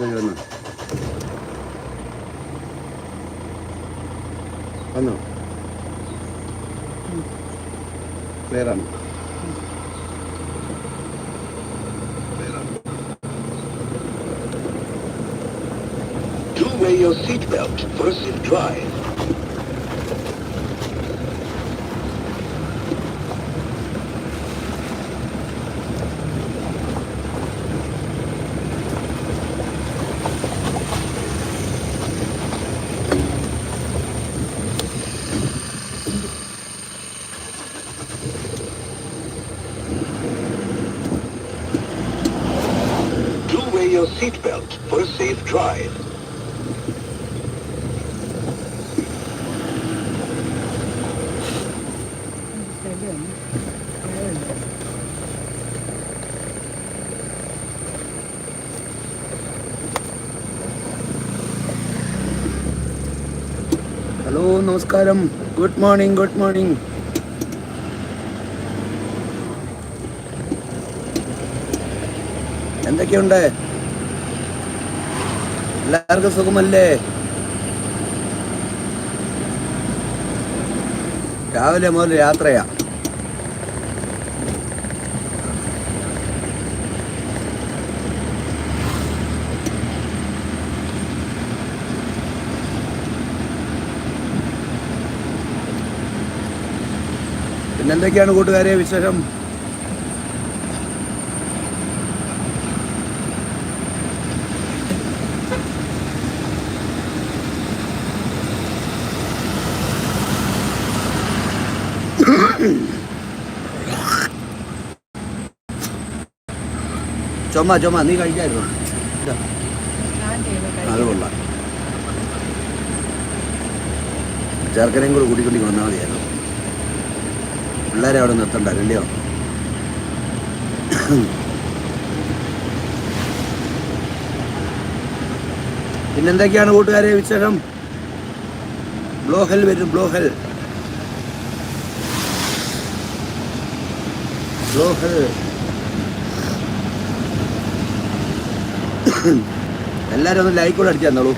na yun. Ano? Do wear your seatbelt for a safe drive. Your seatbelt. For a safe drive. Hello നമസ്കാരം. Good morning good morning എന്തൊക്കെയുണ്ട്? എല്ലാവർക്കും സുഖമല്ലേ? രാവിലെ മുതൽ യാത്രയാ. പിന്നെന്തൊക്കെയാണ് കൂട്ടുകാരെ വിശേഷം? ചുമ ചുമ നീ കഴിക്കായിരുന്നു. അത് കൊള്ളാം ചേർക്കനെയും കൂടെ കൂട്ടിക്കൊണ്ടി വന്നാൽ മതിയായിരുന്നു. പിള്ളേരെ അവിടെ നിർത്തണ്ട അല്ലയോ പിന്നെന്തൊക്കെയാണ് കൂട്ടുകാരെ വിശേഷം? ബ്ലോഹൽ വരും ബ്ലോഹൽ. ബ്ലോഹൽ. എല്ലാരും ഒന്ന് ലൈക്ക് കൂടെ അടിച്ചു തന്നോളൂ.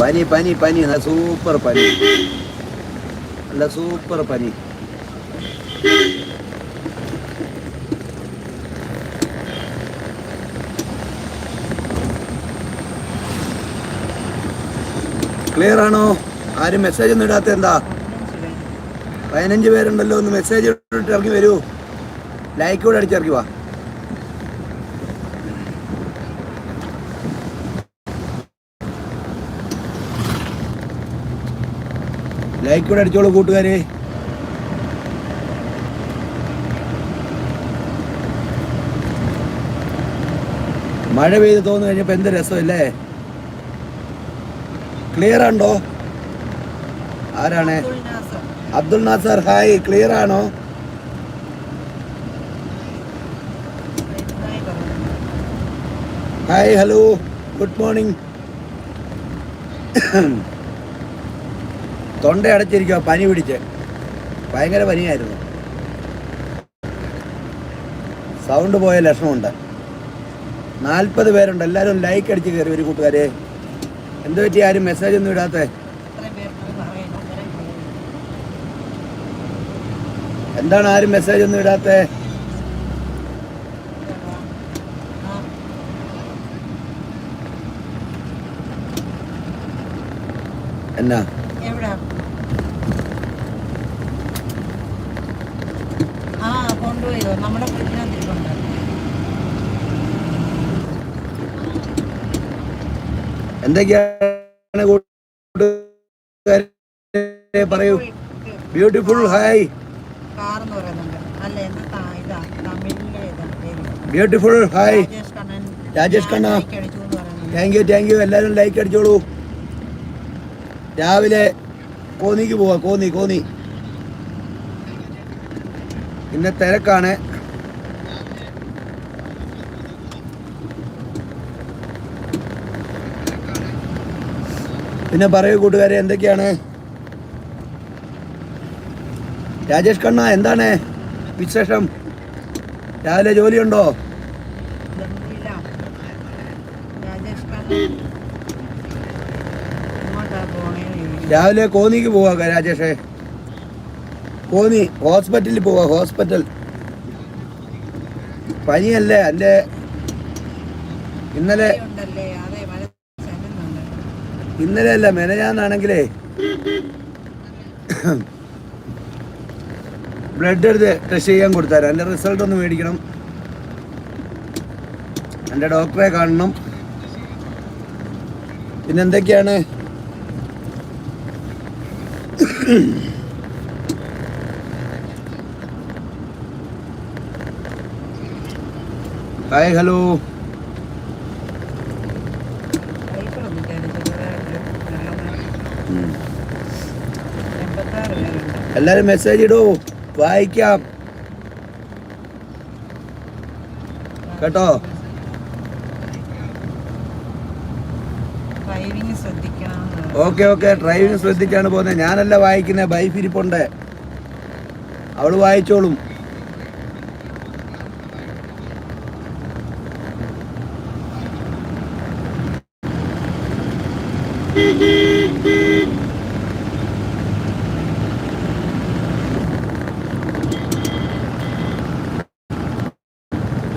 പനി പനി പനി. സൂപ്പർ പനി. നല്ല സൂപ്പർ പനി. ക്ലിയർ ആണോ? ആരും മെസ്സേജ് ഒന്നും ഇടാത്ത എന്താ? പതിനഞ്ച് പേരുണ്ടല്ലോ ഒന്ന് മെസ്സേജ് ഇട്ടിട്ട് ഇറക്കി വരൂ. ലൈക്ക് കൂടെ അടിച്ചിറക്കി വാ. ലൈക്ക് കൂടെ അടിച്ചോളൂ കൂട്ടുകാരെ. മഴ പെയ്ത് തോന്നു കഴിഞ്ഞപ്പോ എന്ത് രസമല്ലേ? ക്ലിയർ ആണോ? ആരാണ്? അബ്ദുൽ നാസർ ഹായ് ക്ലിയർ ആണോ? ഹായ് ഹലോ ഗുഡ് മോർണിംഗ് തൊണ്ട അടച്ചിരിക്കുക പനി പിടിച്ച്. ഭയങ്കര പനിയായിരുന്നു. സൗണ്ട് പോയ ലക്ഷണമുണ്ട്. നാൽപ്പത് പേരുണ്ട് എല്ലാവരും ലൈക്ക് അടിച്ച് കയറി ഒരു കൂട്ടുകാരെ. എന്ത് പറ്റി ആരും മെസ്സേജ് ഒന്നും ഇടാത്തേ എന്താണ് ആരും മെസ്സേജ് ഒന്നും ഇടാത്ത? എന്നാ? കൊണ്ടുപോയോ. നമ്മുടെ എന്തൊക്കെയാണ് പറയൂ? ബ്യൂട്ടിഫുൾ ഹായ് പറയുന്നുണ്ട്. അല്ല എന്താ ത- ഇതാ തമിഴിലെ ഇതാ ബ്യൂട്ടിഫുൾ ഹായ് രാജേഷ് കണ്ണൻ. രാജേഷ് കണ്ണാ. താങ്ക് യു താങ്ക് യു എല്ലാവരും ലൈക്ക് അടിച്ചോളൂ. രാവിലെ കോന്നിക്ക് പോവാ കോന്നി കോന്നി. ഇന്ന് തിരക്കാണ്. പിന്നെ പറയൂ കൂട്ടുകാരെ എന്തൊക്കെയാണ്? രാജേഷ് കണ്ണ എന്താണ് വിശേഷം? രാവിലെ ജോലിയുണ്ടോ? രാവിലെ കോന്നിക്ക് പോവാ രാജേഷേ. കോന്നി ഹോസ്പിറ്റലിൽ പോവാ ഹോസ്പിറ്റൽ. പനിയല്ലേ എന്റെ ഇന്നലെ ഇന്നലെ അല്ല മെനഞ്ഞാന്നാണെങ്കിലേ. ബ്ലഡ് എടുത്ത് ടെസ്റ്റ് ചെയ്യാൻ കൊടുത്താൽ എന്റെ റിസൾട്ട് ഒന്ന് മേടിക്കണം. എന്റെ ഡോക്ടറെ കാണണം. പിന്നെ എന്തൊക്കെയാണ്? ഹായ് ഹലോ എല്ലാരും എല്ലാവരും മെസ്സേജ് ഇടൂ. വായിക്കാം. കേട്ടോ? Okay okay. ഡ്രൈവിംഗ് ശ്രദ്ധിച്ചാണ് പോകുന്നത്. ഞാനല്ല വായിക്കുന്നത്. ബൈഫിരിപ്പുണ്ട് അവൾ വായിച്ചോളും.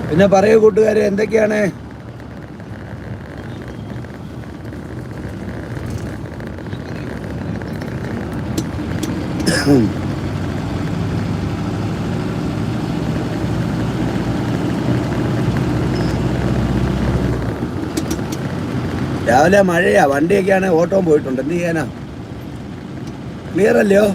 പിന്നെ പറയൂ കൂട്ടുകാരെ എന്തൊക്കെയാണ്? രാവിലെ മഴയാ വണ്ടിയൊക്കെയാണ് ഓട്ടോ പോയിട്ടുണ്ട്. എന്ത് ചെയ്യാനാ? ക്ലിയർ അല്ലയോ?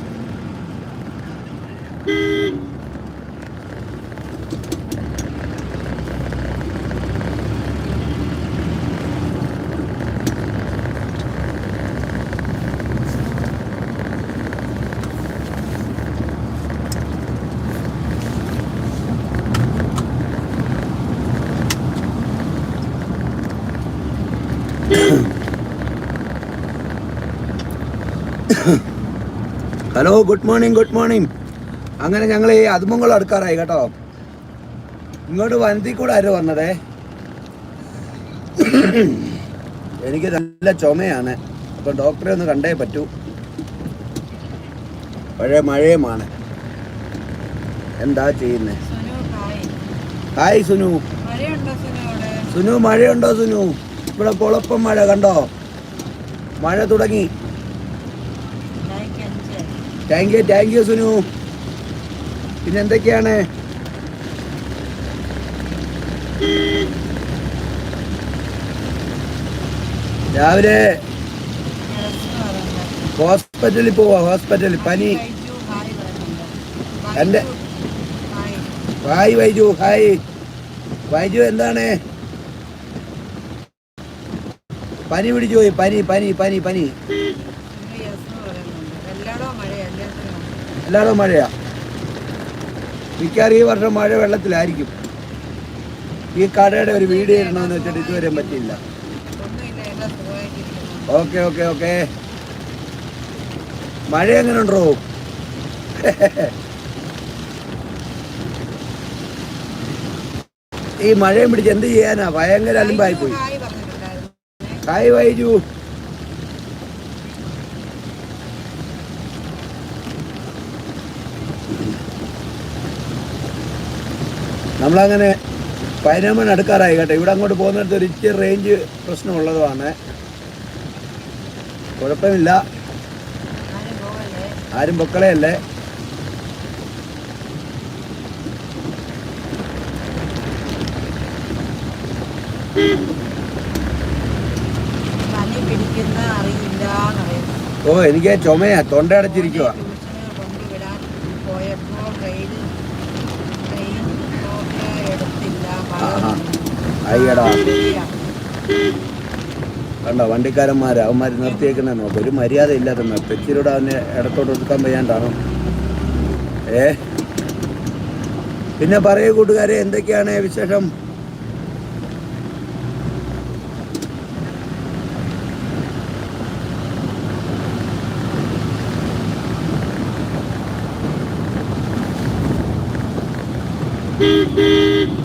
Hello good morning good morning അങ്ങനെ ഞങ്ങൾ ഈ അതുമംഗളം അടുക്കാറായി കേട്ടോ. ഇങ്ങോട്ട് വനത്തിൽ കൂടെ ആരോ വന്നതേ? എനിക്ക് നല്ല ചുമയാണ്. അപ്പം ഡോക്ടറെ ഒന്ന് കണ്ടേ പറ്റൂ. പഴയ മഴയുമാണ്. എന്താ ചെയ്യുന്നേ? ഹായ്. സുനു. സുനു മഴയുണ്ടോ സുനു? ഇവിടെ പൊളപ്പം മഴ കണ്ടോ? മഴ തുടങ്ങി. Thank you thank you Sunu പിന്നെ എന്തൊക്കെയാണ് രാവിലെ ഹോസ്പിറ്റലിൽ പോവാ ഹോസ്പിറ്റലിൽ പനി. എന്റെ ഹായ് വൈജു ഹായ്. വൈജു എന്താണ്? പനി പിടിച്ചു പോയി പനി പനി പനി പനി സുനു യെസ് എന്ന് പറയുന്നുണ്ട് എല്ലായിടവും മഴയല്ലേ സുനു എല്ലായിടവും മഴയാ. മിക്കവാറും ഈ വർഷം മഴ വെള്ളത്തിലായിരിക്കും. ഈ കടയുടെ ഒരു വീഡിയോ ഇടണമെന്ന് വെച്ചിട്ട് ഇതുവരെ പറ്റിയില്ല. Okay okay okay. മഴ എങ്ങനെ ഉണ്ടോ ഈ മഴയും പിടിച്ച് എന്ത് ചെയ്യാനാ? ഭയങ്കര അലമ്പായി പോയി കായ് പറഞ്ഞിട്ടുണ്ടായിരുന്നു നമ്മളങ്ങനെ മണി അടുക്കാറായി കേട്ടോ. ഇവിടെ അങ്ങോട്ട് പോകുന്നിടത്ത് ഒരു ഇച്ചിരി റേഞ്ച് പ്രശ്നമുള്ളതുമാണ്. കുഴപ്പമില്ല. ആരും പൊക്കളയല്ലേ? ഓ എനിക്ക് ചുമയാ. തൊണ്ട അയ്യടാ. കണ്ടോ വണ്ടിക്കാരന്മാർ അവന്മാർ നിർത്തിയേക്കുന്ന നോക്ക്. ഒരു മര്യാദ ഇല്ലാതെ ഇച്ചിരൂടെ അവനെ ഇടത്തോട്ട് ഒതുക്കാൻ വയ്യാണ്ടാണ്? ഏ? പിന്നെ പറയൂ കൂട്ടുകാരെ എന്തൊക്കെയാണ് വിശേഷം? Beep, പനി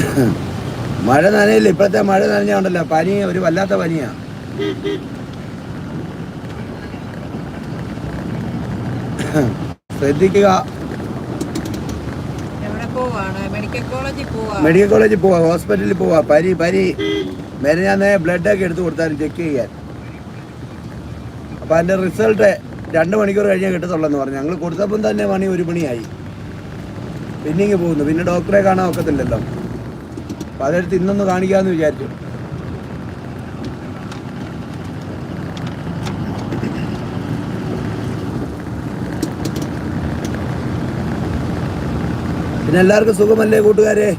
മഴ നനയില്ല ഇപ്പോഴത്തെ മഴ നനഞ്ഞുണ്ടല്ലോ പനി ഒരു വല്ലാത്ത പനിയാ. ശ്രദ്ധിക്കുക. മെഡിക്കൽ കോളേജിൽ പോവാ? ഹോസ്പിറ്റലിൽ പോവാ പനി പനി. മെനഞ്ഞാന്ന് ബ്ലഡ് ഒക്കെ എടുത്ത് കൊടുത്താലും ചെക്ക് ചെയ്യാൻ. അപ്പം അതിന്റെ റിസൾട്ട് രണ്ട് മണിക്കൂർ കഴിഞ്ഞേ കിട്ടത്തുള്ളെന്ന് പറഞ്ഞു. ഞങ്ങൾ കൊടുത്തപ്പം തന്നെ മണി ഒരു മണിയായി. പിന്നെ ഇങ്ങ് പോകുന്നു. പിന്നെ ഡോക്ടറെ കാണാൻ ഒക്കത്തില്ലല്ലോ. അപ്പം അതെടുത്ത് ഇന്നൊന്ന് കാണിക്കാമെന്ന് വിചാരിച്ചു. പിന്നെ എല്ലാവർക്കും സുഖമല്ലേ കൂട്ടുകാരെ?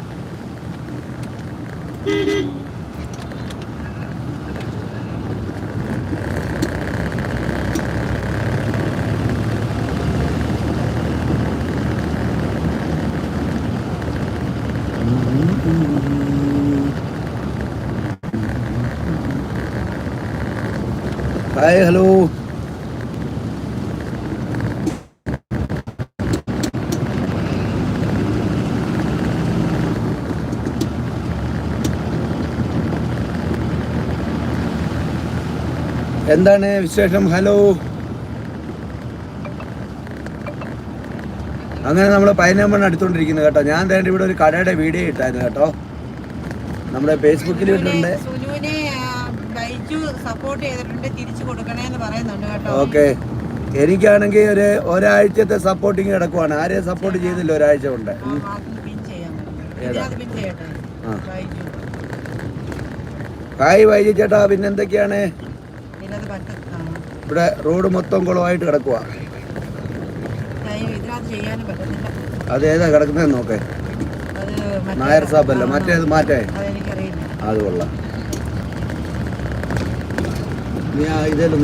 ഹായ് ഹലോ എന്താണ് വിശേഷം? ഹലോ അങ്ങനെ നമ്മൾ പതിനൊമ്പണ്ണം അടുത്തോണ്ടിരിക്കുന്നത് കേട്ടോ. ഞാൻ ഇവിടെ ഒരു കടയുടെ വീഡിയോ ഇട്ടായിരുന്നു കേട്ടോ. നമ്മുടെ ഫേസ്ബുക്കിൽ ഇട്ടിട്ടുണ്ട്. സപ്പോർട്ട് ചെയ്തിട്ടുണ്ട് തിരിച്ചു കൊടുക്കണേന്ന് പറയുന്നുണ്ട് കേട്ടോ. ഓക്കെ എനിക്കാണെങ്കിൽ ഒരു ഒരാഴ്ചത്തെ സപ്പോർട്ടിങ് കിടക്കുവാണ്. ആരെയും സപ്പോർട്ട് ചെയ്തില്ല ഒരാഴ്ച കൊണ്ട്. ഹായ് വൈകി ചേട്ടാ. പിന്നെ എന്തൊക്കെയാണ് ഇതിനകത്ത് ഇവിടെ റോഡ് മൊത്തം കുളമായിട്ട് കിടക്കുക അത് ഏതാ കിടക്കുന്നതെന്ന് നോക്കേ. നായർ സാബല്ല? മറ്റേത് മാറ്റേ. അത് കൊള്ളാം. നീ ആ. ഇതേലും.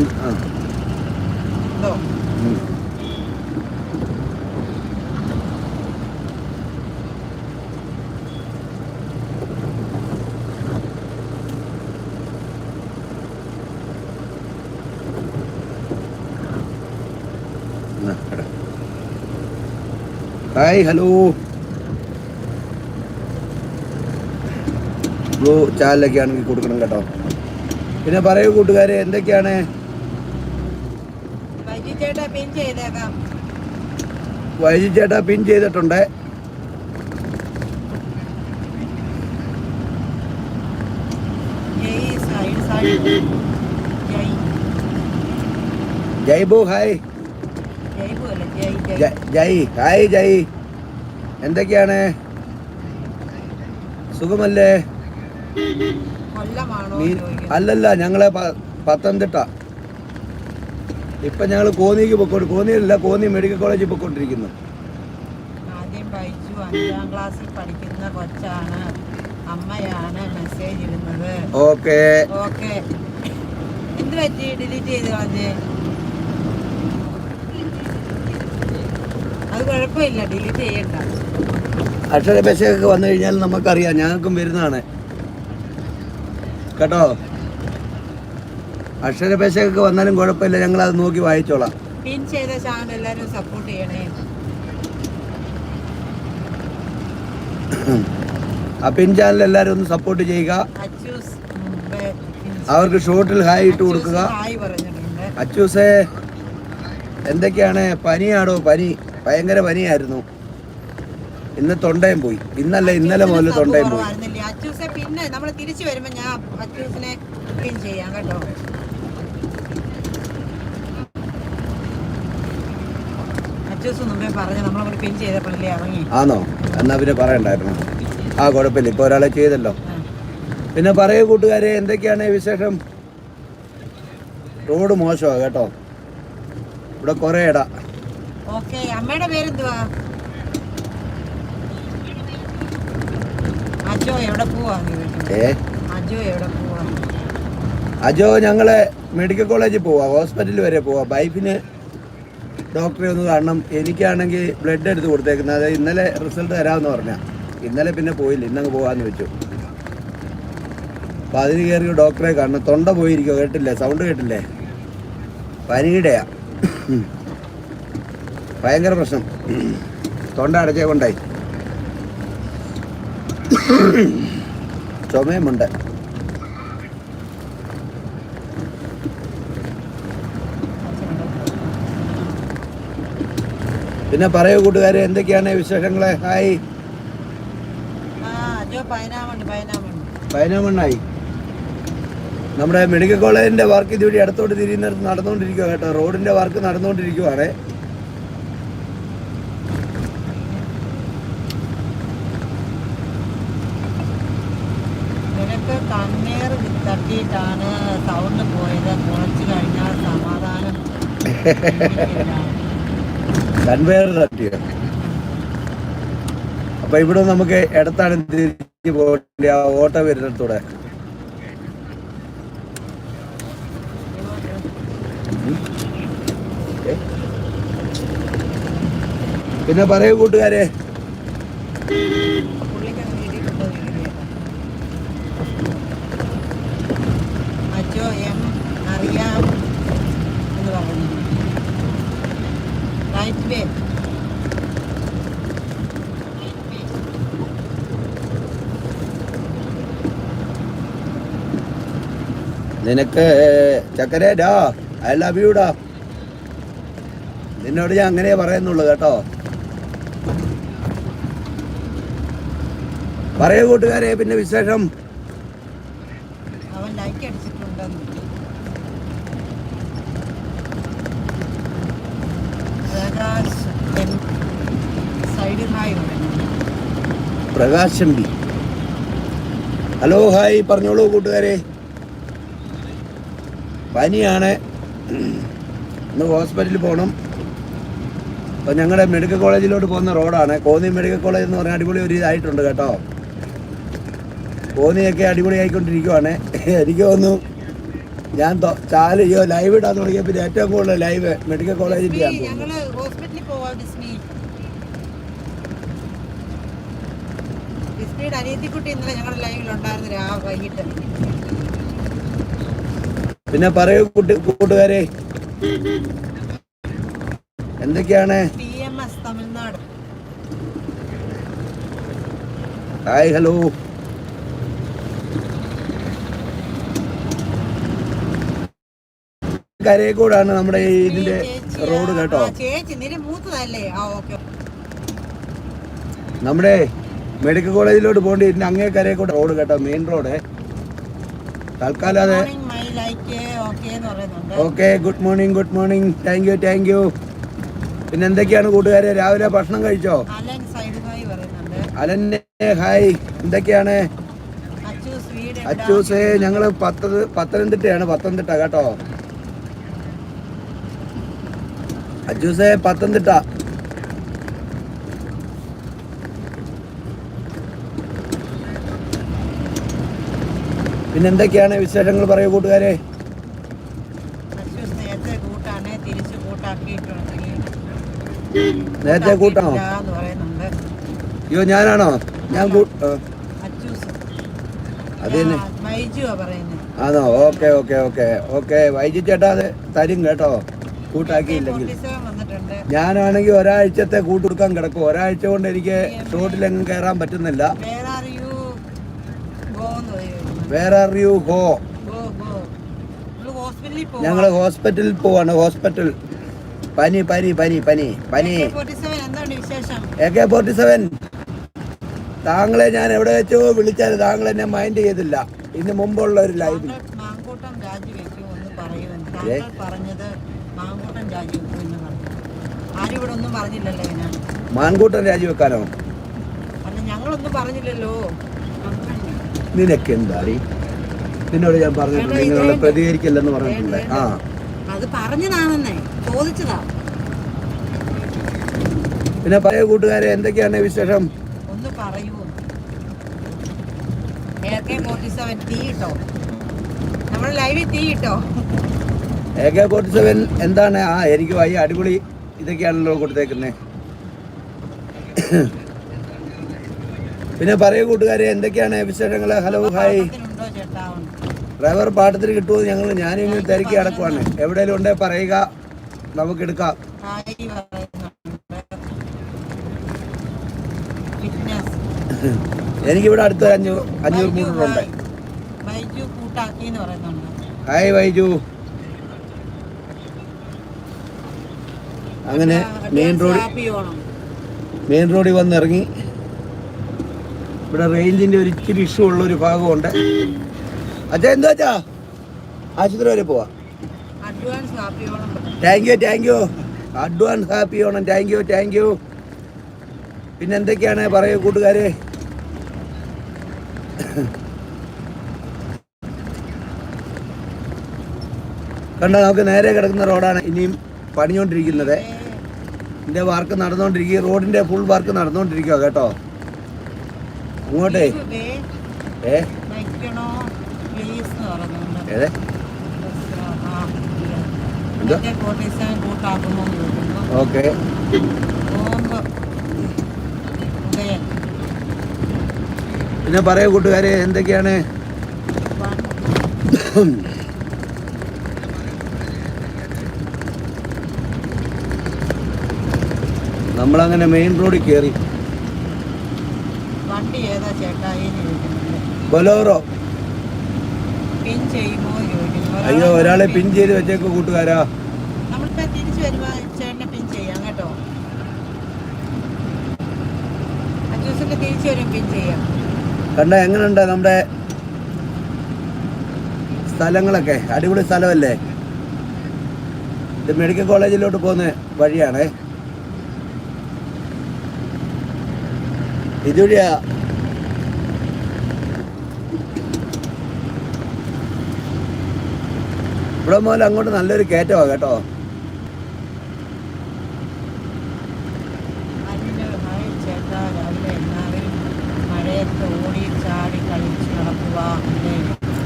Hi hello. ബ്ലൂ ചാനലൊക്കെ ആണെങ്കിൽ കൊടുക്കണം കേട്ടോ. പിന്നെ പറയൂ കൂട്ടുകാരെ എന്തൊക്കെയാണ്? വൈജി ചേട്ടാ പിൻ ചെയ്തിട്ടുണ്ട്. ജയ്ബു ഹായ്. ജയ് ഹായ് ജയ്. എന്തൊക്കെയാണ്? സുഖമല്ലേ? അല്ലല്ല ഞങ്ങളെ പത്തനംതിട്ട. ഇപ്പൊ ഞങ്ങൾ കോന്നിക്ക് പൊക്കോട്ട് കോന്നിയല്ല കോന്നി മെഡിക്കൽ കോളേജിൽ പൊക്കോണ്ടിരിക്കുന്നു ആദ്യം ബൈജു അഞ്ചാം ക്ലാസ്സിൽ പഠിക്കുന്ന കൊച്ചാണ്. അമ്മയാണ് മെസ്സേജ് ഇടുന്നത്. ഓക്കെ. ഓക്കെ. എന്ത് പറ്റി? ഡിലീറ്റ് ചെയ്ത് കളഞ്ഞ്. അത് കുഴപ്പമില്ല. ഡിലീറ്റ് ചെയ്യണ്ട. അക്ഷര പശയൊക്കെ വന്നു കഴിഞ്ഞാൽ നമുക്കറിയാം. ഞങ്ങൾക്കും വരുന്നതാണ്. കേട്ടോ? അക്ഷര പശയൊക്കെ വന്നാലും കുഴപ്പമില്ല. ഞങ്ങൾ അത് നോക്കി വായിച്ചോളാം. പിൻ ചെയ്ത ചാനൽ എല്ലാവരും സപ്പോർട്ട് ചെയ്യണേ. ആ പിൻ ചാനൽ എല്ലാവരും ഒന്ന് സപ്പോർട്ട് ചെയ്യുക. അവർക്ക് ഷോട്ടിൽ ഹായ് ഇട്ട് കൊടുക്കുക. അച്ചൂസേ എന്തൊക്കെയാണ്? പനിയാണോ പനി. ഭയങ്കര പനിയായിരുന്നു. ഇന്ന് തൊണ്ടയും പോയി. ഇന്നല്ല ഇന്നലെ മുതൽ തൊണ്ടയും പോയി? അച്ചൂസെ പിന്നെ നമ്മൾ തിരിച്ചു വരുമ്പോൾ ഞാൻ അച്ചൂസിനെ ക്ലീൻ ചെയ്യാം കേട്ടോ. ആണോ എന്നാ പിന്നെ പറയണ്ടായിരുന്നു. ആ കുഴപ്പമില്ല. ഇപ്പൊ ഒരാളെ ചെയ്തല്ലോ. പിന്നെ പറയൂ കൂട്ടുകാരെ എന്തൊക്കെയാണ് വിശേഷം? റോഡ് മോശമാണ് കേട്ടോ. ഇവിടെ കുറേ ഇടാ. ഓക്കെ അമ്മയുടെ പേരെന്തുവാ അജോ എവിടെ പോവാ നീ ചോദിക്കുന്നത്? ഏ? അജോ ഞങ്ങൾ മെഡിക്കൽ കോളേജിൽ പോവാ ഹോസ്പിറ്റലിൽ വരെ പോവാ. വൈഫിന് ഡോക്ടറെ ഒന്ന് കാണണം എനിക്കാണെങ്കിൽ ബ്ലഡ് എടുത്ത് കൊടുത്തേക്കുന്നത് അത് ഇന്നലെ റിസൾട്ട് തരാമെന്ന് പറഞ്ഞ. ഇന്നലെ പിന്നെ പോയില്ല. ഇന്നങ്ങ് പോവാന്ന് വെച്ചു. അപ്പം അതിന് കയറി ഡോക്ടറെ കാണണം. തൊണ്ട പോയിരിക്കോ കേട്ടില്ലേ? സൗണ്ട് കേട്ടില്ലേ? പനിയുടെയാ. ഭയങ്കര പ്രശ്നം. തൊണ്ട അടച്ചേ കൊണ്ടായി ചുമയുമുണ്ട്. പിന്നെ പറയൂ കൂട്ടുകാരെ എന്തൊക്കെയാണ് വിശേഷങ്ങളെ? ഹായ്. പൈനാമണ്ണായി. നമ്മുടെ മെഡിക്കൽ കോളേജിന്റെ വർക്ക് ഇതുവഴി അടുത്തോട്ട് തിരിയുന്നിടത്ത് നടന്നുകൊണ്ടിരിക്കുക കേട്ടോ. റോഡിന്റെ വർക്ക് നടന്നുകൊണ്ടിരിക്കുവാണ് നിനക്ക് കണ്ണീർ തട്ടിയിട്ടാണ് സൗണ്ട് പോയത്. കുറച്ച് കഴിഞ്ഞാൽ സമാധാനം. കൺവെയർ അപ്പൊ ഇവിടെ നമുക്ക് ഇടത്താണ് തിരിഞ്ഞ് പോകേണ്ട? ആ ഓട്ടോ വരുന്നിടത്തൂടെ. പിന്നെ പറയൂ കൂട്ടുകാരെ പുള്ളിക്കങ്ങ് വീട്ടിൽ കൊണ്ടുപോയി അജോ എം അറിയാം എന്ന് പറഞ്ഞു. നിനക്ക് ചക്കരേ ഡാ ഐ ലവ് യു ഡാ. നിന്നോട് ഞാൻ അങ്ങനെ പറയുന്നുള്ളൂ കേട്ടോ. പറയൂ കൂട്ടുകാരെ പിന്നെ വിശേഷം. പ്രകാശം ബി ഹലോ ഹായ് പറഞ്ഞോളൂ കൂട്ടുകാരെ. പനിയാണ്. ഇന്ന് ഹോസ്പിറ്റലിൽ പോകണം അപ്പോൾ ഞങ്ങളുടെ മെഡിക്കൽ കോളേജിലോട്ട് പോകുന്ന റോഡാണ്. കോന്നി മെഡിക്കൽ കോളേജ് എന്ന് പറഞ്ഞാൽ അടിപൊളി ഒരു ഇതായിട്ടുണ്ട് കേട്ടോ. കോന്നിയൊക്കെ അടിപൊളി ആയിക്കൊണ്ടിരിക്കുവാണ്. എനിക്ക് തോന്നുന്നു ഞാൻ ചാൽ ലൈവ് ഇടാൻ തുടങ്ങിയ പിന്നെ ഏറ്റവും കൂടുതൽ ലൈവ് മെഡിക്കൽ കോളേജിന്റെ ആണ് തോന്നുന്നു ഞങ്ങൾ ഹോസ്പിറ്റലിൽ പോവാം ഡിസ്നി ഡിസ്നിയുടെ അനിയത്തിക്കുട്ടി ഇന്നലെ ഞങ്ങളുടെ ലൈവിലുണ്ടായിരുന്നു രാ വൈകിട്ട്. പിന്നെ പറയൂ കുട്ടി കൂട്ടുകാരെ. എന്തൊക്കെയാണ്? തമിഴ്നാട്. Hi hello. കരയക്കൂടാണ് നമ്മുടെ ഇതിന്റെ റോഡ് കേട്ടോ. ചേച്ചി നിന്റെ മൂത്തതല്ലേ? ആ ഓക്കെ. നമ്മുടെ മെഡിക്കൽ കോളേജിലോട്ട് പോകേണ്ടി ഇതിന്റെ അങ്ങേ കൂടെ റോഡ് കേട്ടോ മെയിൻ റോഡ്. തൽക്കാലം അതെ okay good morning good morning thank you thank you പിന്നെ എന്തൊക്കെയാണ് കൂട്ടുകാരെ? രാവിലെ ഭക്ഷണം കഴിച്ചോ? അലന്നെ ഹായ് എന്തൊക്കെയാണ്? അച്ചൂസേ ഞങ്ങൾ പത്ത് പത്തനംതിട്ടയാണ് പത്തനംതിട്ട കേട്ടോ. അച്ചൂസേ പത്തനംതിട്ട. പിന്നെ എന്തൊക്കെയാണ് വിശേഷങ്ങൾ പറയൂ കൂട്ടുകാരെ? നേരത്തെ കൂട്ടാണ് അയ്യോ ഞാനാണോ? ഞാൻ അതന്നെ ആണോ? Okay okay okay. Okay Vaiji ചേട്ടാ അത് തരും കേട്ടോ. കൂട്ടാക്കിയില്ലെങ്കിൽ. 47 വന്നിട്ടുണ്ട്. ഞാനാണെങ്കിൽ ഒരാഴ്ചത്തെ കൂട്ടുകൊടുക്കാൻ കിടക്കും. ഒരാഴ്ച കൊണ്ട് എനിക്ക് ഷോട്ടിലെങ്ങും കയറാൻ പറ്റുന്നില്ല വേർ ആർ യു ഗോ എന്ന് ഹോ ഞങ്ങൾ ഹോസ്പിറ്റലിൽ പോവാണ് ഹോസ്പിറ്റൽ പനി പനി പനി പനി പനി. എ കെ ഫോർട്ടി സെവൻ താങ്കളെ ഞാൻ എവിടെ വെച്ചോ വിളിച്ചാൽ താങ്കൾ എന്നെ മൈൻഡ് ചെയ്തില്ല. ഇന്ന് മുമ്പുള്ള ഒരു ലൈവിൽ ഇതിന് മാൻകൂട്ടൻ രാജിവെക്കാനോ ഞങ്ങളൊന്നും പറഞ്ഞില്ലല്ലോ. നിനക്ക് എന്താടി നിന്നോട് ഞാൻ പറഞ്ഞിട്ടുണ്ട് നിങ്ങളോട് പ്രതികരിക്കില്ലെന്ന് പറഞ്ഞിട്ടുണ്ട് ആ. അത് പറഞ്ഞതാണെന്നേ ചോദിച്ചതാ. പിന്നെ പഴയ കൂട്ടുകാരെ എന്തൊക്കെയാണ് വിശേഷം? ഒന്ന് പറയൂ. എ കെ ഫോർട്ടി സെവൻ തീ ഇട്ടോ? നമ്മുടെ ലൈവിൽ തീ ഇട്ടോ? എ കെ ഫോർട്ടി സെവൻ എന്താണ്? ആ എനിക്ക് വയ്യ അടിപൊളി ഇതൊക്കെയാണല്ലോ കൊടുത്തേക്കുന്നത് പിന്നെ പറയൂ കൂട്ടുകാരെ എന്തൊക്കെയാണ് വിശേഷങ്ങൾ ഹലോ ഹായ് ഡ്രൈവർ പാട്ടത്തിന് കിട്ടുമോ ഞങ്ങൾ ഞാനും ഇങ്ങനെ തിരക്കി കിടക്കുവാണ്. എവിടെയെങ്കിലും ഉണ്ടേ പറയുക. നമുക്ക് എടുക്കാം. എനിക്കിവിടെ അടുത്ത അഞ്ഞൂറ് അഞ്ഞൂറ് മീറ്റർ ഉണ്ട്. ഹായ് വൈജു അങ്ങനെ മെയിൻ റോഡ് മെയിൻ റോഡിൽ വന്നിറങ്ങി. ഇവിടെ റേഞ്ചിന്റെ ഒരു ഇച്ചിരി ഇഷ്യൂ ഉള്ള ഒരു ഭാഗമുണ്ട്. അച്ഛാ എന്താ അച്ഛാ ആശുപത്രി വരെ പോവാ. Thank you thank you advance happy Onam. Thank you thank you പിന്നെ എന്തൊക്കെയാണ്? പറയൂ കൂട്ടുകാരെ. കണ്ടോ നമുക്ക് നേരെ കിടക്കുന്ന റോഡാണ് ഇനിയും പണിഞ്ഞുകൊണ്ടിരിക്കുന്നത്. ഇതിന്റെ വർക്ക് നടന്നുകൊണ്ടിരിക്കുക. റോഡിന്റെ ഫുൾ വർക്ക് നടന്നുകൊണ്ടിരിക്കുക കേട്ടോ. അങ്ങോട്ടേ ഏ? ഏതേ? എന്താ? ഓക്കെ. പിന്നെ പറയൂ കൂട്ടുകാരെ എന്തൊക്കെയാണ്? നമ്മളങ്ങനെ മെയിൻ റോഡിൽ കയറി വണ്ടി ഏതാ ചേട്ടായി എന്ന് ബൊലോറോ. പിൻ ചെയ്യുമോ എന്ന് ചോദിക്കുന്നു. അയ്യോ ഒരാളെ പിൻ ചെയ്ത് വെച്ചേക്കോ കൂട്ടുകാരാ. നമ്മളിപ്പോ തിരിച്ചു വരുമ്പോ ചേട്ടനെ പിൻ ചെയ്യാം കേട്ടോ. അഞ്ചു ദിവസത്തിൽ തിരിച്ചു വരും പിൻ ചെയ്യാം കണ്ട എങ്ങനെയുണ്ട് നമ്മുടെ സ്ഥലങ്ങളൊക്കെ? അടിപൊളി സ്ഥലമല്ലേ? ഇത് മെഡിക്കൽ കോളേജിലോട്ട് പോകുന്ന വഴിയാണേ. ഇതുവഴിയാ ഇവിടെ മുതൽ അങ്ങോട്ട് നല്ലൊരു കയറ്റമാണ് കേട്ടോ.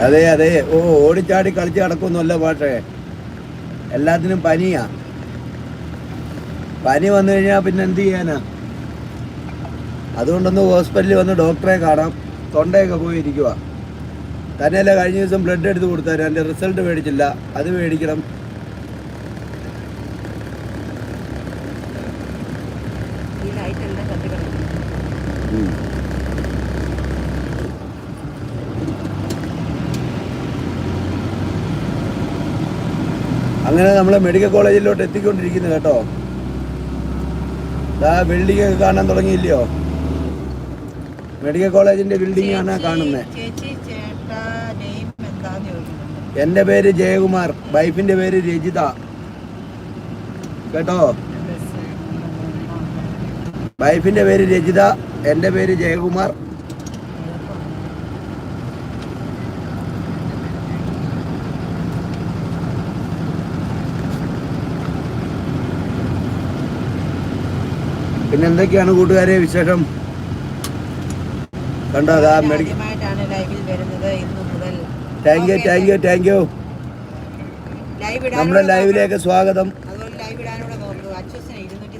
അതെ അതെ. ഓ ഓടിച്ചാടി കളിച്ച് കിടക്കൊന്നുമല്ല പാട്ടേ. എല്ലാത്തിനും പനിയാ. പനി വന്നു കഴിഞ്ഞാൽ പിന്നെ എന്ത് ചെയ്യാനാ? അതുകൊണ്ടൊന്ന് ഹോസ്പിറ്റലിൽ വന്ന് ഡോക്ടറെ കാണാം. തൊണ്ടയൊക്കെ പോയിരിക്കുക തന്നെയല്ല കഴിഞ്ഞ ദിവസം ബ്ലഡ് എടുത്ത് കൊടുത്താൽ എന്റെ റിസൾട്ട് മേടിച്ചില്ല. അത് മേടിക്കണം. അങ്ങനെ നമ്മൾ മെഡിക്കൽ കോളേജിലോട്ട് എത്തിക്കൊണ്ടിരിക്കുന്നു കേട്ടോ. ആ ബിൽഡിംഗ് ഒക്കെ കാണാൻ തുടങ്ങിയില്ലയോ? മെഡിക്കൽ കോളേജിന്റെ ബിൽഡിംഗ് ആണ് കാണുന്നത് എന്റെ പേര് ജയകുമാർ വൈഫിന്റെ പേര് രജിത. കേട്ടോ? വൈഫിന്റെ പേര് രജിത എന്റെ പേര് ജയകുമാർ. പിന്നെ എന്തൊക്കെയാണ് കൂട്ടുകാരെ വിശേഷം? കണ്ടോ അതാ medical thank you thank you thank you നമ്മുടെ ലൈവിലേക്ക് സ്വാഗതം. അതുപോലെ ലൈവ് ഇടാനൂടെ നോക്കുക അച്ഛന് ഇരുന്നൂറ്റി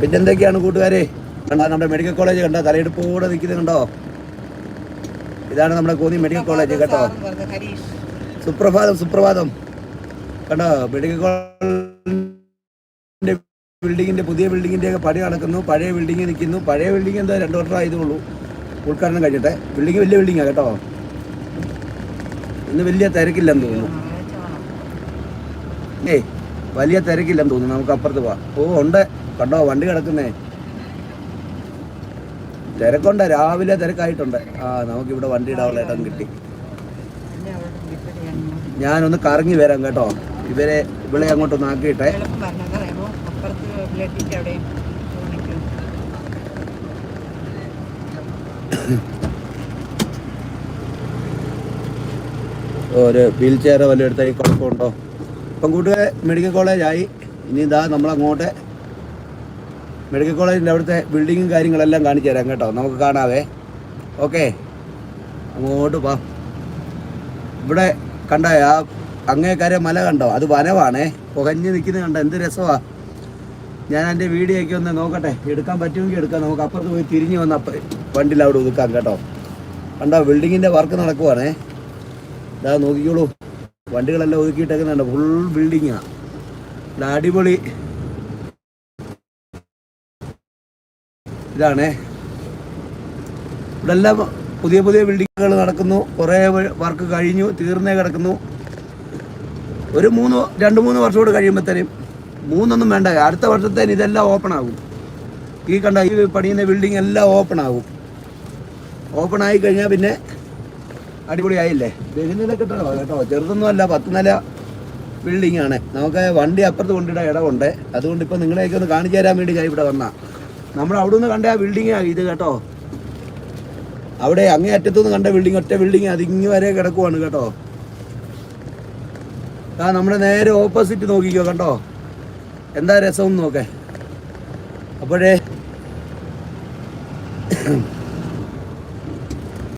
പിന്നെ എന്തൊക്കെയാണ് കൂട്ടുകാരെ? കണ്ടോ നമ്മുടെ മെഡിക്കൽ കോളേജ് കണ്ടോ? തലയെടുപ്പോടെ നിൽക്കുന്നത് കണ്ടോ? ഇതാണ് നമ്മുടെ കോന്നി മെഡിക്കൽ കോളേജ് കേട്ടോ. സുപ്രഭാതം സുപ്രഭാതം. കണ്ടോ? മെഡിക്കൽ ബിൽഡിങ്ങിന്റെ പുതിയ ബിൽഡിങ്ങിന്റെ ഒക്കെ പണി നടക്കുന്നു. പഴയ ബിൽഡിംഗ് നിൽക്കുന്നു. പഴയ ബിൽഡിംഗ് എന്താ രണ്ടു വർഷം ആയതേ ഉള്ളൂ ഉദ്ഘാടനം കഴിഞ്ഞിട്ട്. ബിൽഡിംഗ് വലിയ ബിൽഡിങ്ങാണ് കേട്ടോ. ഇന്ന് വലിയ തിരക്കില്ലെന്ന് തോന്നുന്നു. ഏയ് വലിയ തിരക്കില്ലെന്ന് തോന്നുന്നു. നമുക്ക് അപ്പുറത്ത് പോവാം. ഓ ഉണ്ട്. കണ്ടോ? വണ്ടി കിടക്കുന്നേ. തിരക്കുണ്ട്. രാവിലെ തിരക്കായിട്ടുണ്ട്. ആ നമുക്ക് ഇവിടെ വണ്ടി ഇടാവുള്ള ഇടം കിട്ടി. ഞാനൊന്ന് കറങ്ങി വരാം കേട്ടോ. ഇവരെ ഇവിടെ അങ്ങോട്ടൊന്ന് ആക്കിയിട്ടെ. ഒരു വീൽ ചെയർ വല്ല എടുത്ത ഈ കുഴപ്പമുണ്ടോ? ഇപ്പം കൂട്ടുകാരെ മെഡിക്കൽ കോളേജായി. ഇനി ഇതാ നമ്മളങ്ങോട്ട് മെഡിക്കൽ കോളേജിന്റെ അവിടുത്തെ ബിൽഡിങ്ങും കാര്യങ്ങളെല്ലാം കാണിച്ചു തരാം കേട്ടോ. നമുക്ക് കാണാവേ. ഓക്കെ. അങ്ങോട്ട് വാ. ഇവിടെ കണ്ടായ ആ അങ്ങേക്കരെ മല കണ്ടോ? അത് വനവാണേ. പുകഞ്ഞ് നിൽക്കുന്നത് കണ്ടോ? എന്ത് രസമാ. ഞാൻ എന്റെ വീഡിയോ ഒക്കെ ഒന്ന് നോക്കട്ടെ. എടുക്കാൻ പറ്റുമെങ്കിൽ എടുക്കാം. നമുക്ക് അപ്പുറത്ത് പോയി തിരിഞ്ഞ് വന്ന് വണ്ടിയിൽ അവിടെ ഒതുക്കാം കേട്ടോ. കണ്ടോ? ബിൽഡിങ്ങിന്റെ വർക്ക് നടക്കുവാണേ. ഇതാ നോക്കിക്കോളൂ. വണ്ടികളെല്ലാം ഒതുക്കിയിട്ടേക്കുന്നുണ്ട്. ഫുൾ ബിൽഡിങ്ങാണ് ഇവിടെ അടിപൊളി ഇതാണേ. ഇവിടെ എല്ലാം പുതിയ പുതിയ ബിൽഡിങ്ങുകൾ നടക്കുന്നു. കുറേ വർക്ക് കഴിഞ്ഞു. തീർന്നേ കിടക്കുന്നു. ഒരു മൂന്ന് രണ്ട് മൂന്ന് വർഷം കൂടെ കഴിയുമ്പോഴത്തേനും മൂന്നൊന്നും വേണ്ട. അടുത്ത വർഷത്തേന് ഇതെല്ലാം ഓപ്പൺ ആകും. ഈ കണ്ട ഈ പണിയുന്ന ബിൽഡിംഗ് എല്ലാം ഓപ്പൺ ആകും. ഓപ്പൺ ആയി കഴിഞ്ഞാൽ പിന്നെ അടിപൊളി ആയില്ലേ ബഹുനില കിട്ടണോ കേട്ടോ. ചെറുതൊന്നും അല്ല പത്ത് നില ബിൽഡിംഗ് ആണ്. നമുക്ക് വണ്ടി അപ്പുറത്ത് കൊണ്ടിടാൻ ഇടമുണ്ട് അതുകൊണ്ട് ഇപ്പോൾ നിങ്ങളെയൊക്കെ ഒന്ന് കാണിച്ചു തരാൻ വേണ്ടി ഞാൻ ഇവിടെ വന്നാ. നമ്മൾ അവിടെ നിന്ന് കണ്ട ആ ബിൽഡിങ്ങാണ് ഇത് കേട്ടോ. അവിടെ അങ്ങേ അറ്റത്തുനിന്ന് കണ്ട ബിൽഡിംഗ് ഒറ്റ ബിൽഡിംഗ് അതിങ്ങ് വരെ കിടക്കുവാണ് കേട്ടോ. ആ നമ്മുടെ നേരെ ഓപ്പോസിറ്റ് നോക്കിക്കോ കണ്ടോ? എന്താ രസം നോക്കേ. അപ്പോഴേ